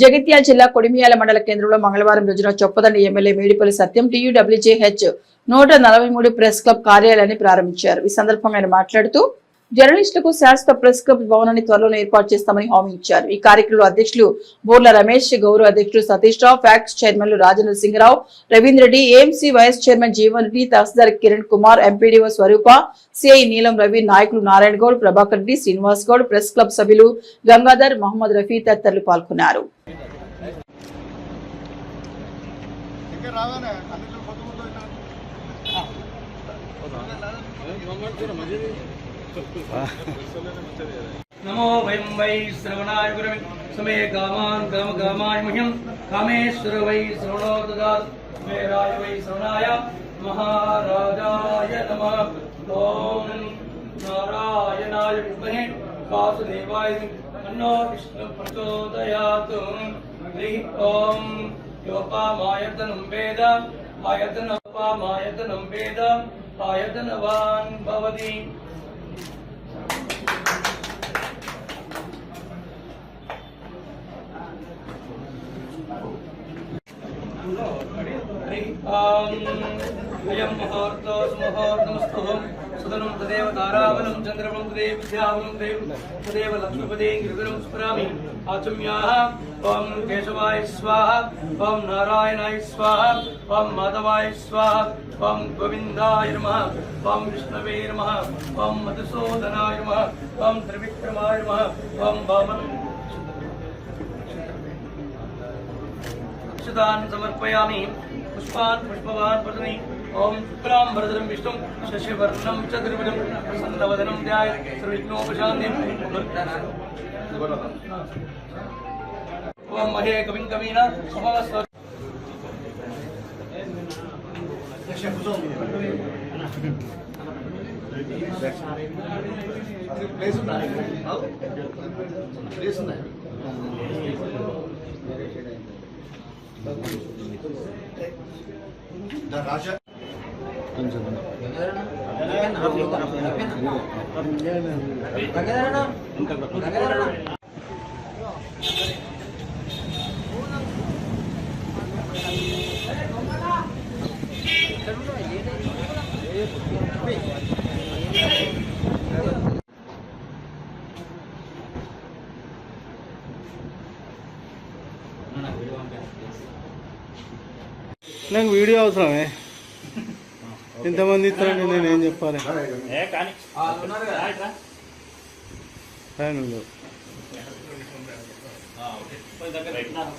జగిత్యాల జిల్లా కొడిమియాల మండల కేంద్రంలో మంగళవారం రోజున చొప్పదండి ఎమ్మెల్యే మేడిపల్లి సత్యం టీయూడబ్ల్యూజేహెచ్ నూట నలభై మూడు ప్రెస్ క్లబ్ కార్యాలయాన్ని ప్రారంభించారు ఈ సందర్భంగా ఆయన మాట్లాడుతూ జర్నలిస్టులకు శాశ్వత ప్రెస్ క్లబ్ భవనాన్ని త్వరలో ఏర్పాటు చేస్తామని హామీ ఇచ్చారు ఈ కార్యక్రమంలో అధ్యక్షులు బోర్ల రమేష్ గౌరవ అధ్యక్షులు Satish Rao PACS chairman Rajendra Singarao Ravindra Reddy AMC vice chairman Jeevan Reddy తహసీల్దార్ కిరణ్ కుమార్ ఎంపీడీఓ స్వరూప సిఐ నీలం రవి నాయకులు నారాయణ గౌడ్ ప్రభాకర్ రెడ్డి శ్రీనివాస్ గౌడ్ ప్రెస్ క్లబ్ సభ్యులు గంగాధర్ మహమ్మద్ రఫీ తదితరులు పాల్గొన్నారు नमो वयं वै श्रवणाय गुरवे समे कामेश्वर वै श्रवणो ददातु मे राय वै श्रवणाय महाराजाय नमः ॐ नारायणाय विद्महे वासुदेवाय अन्नो विष्णु योपामायतनं वेद आयतनोपामायतनं वेद आयतनवान् भवति अयम मुहूर्तोस मुहूर्तमस्तु सुदनं तदेव तारावलं चन्द्रमं तदेव विद्यावनं तदेव तदेव लक्ष्मीपदे गिरिधरं स्मरामि आचम्याः ॐ केशवाय स्वाहा ॐ नारायणाय स्वाहा ॐ माधवाय स्वाहा ॐ गोविन्दाय नमः ॐ विष्णवे नमः ॐ मधुसूदनाय नमः ॐ त्रिविक्रमाय नमः ॐ वामन अक्षतान् समर्पयामि पुष्पान् पुष्पवान् वर्धनी ओम शुक्लां भरदरं विष्णुं शशिवर्णं च त्रिभुजं ध्याय सर्वविघ्नोपशान्तिं ओम महे कविं कवीना समवस्व ప్లేస్ ఉన్నాయి Raja No, no, we don't have this. నాకు వీడియో అవసరమే ఎంతమంది ఇస్తారండి నేను ఏం చెప్పాలి నువ్వు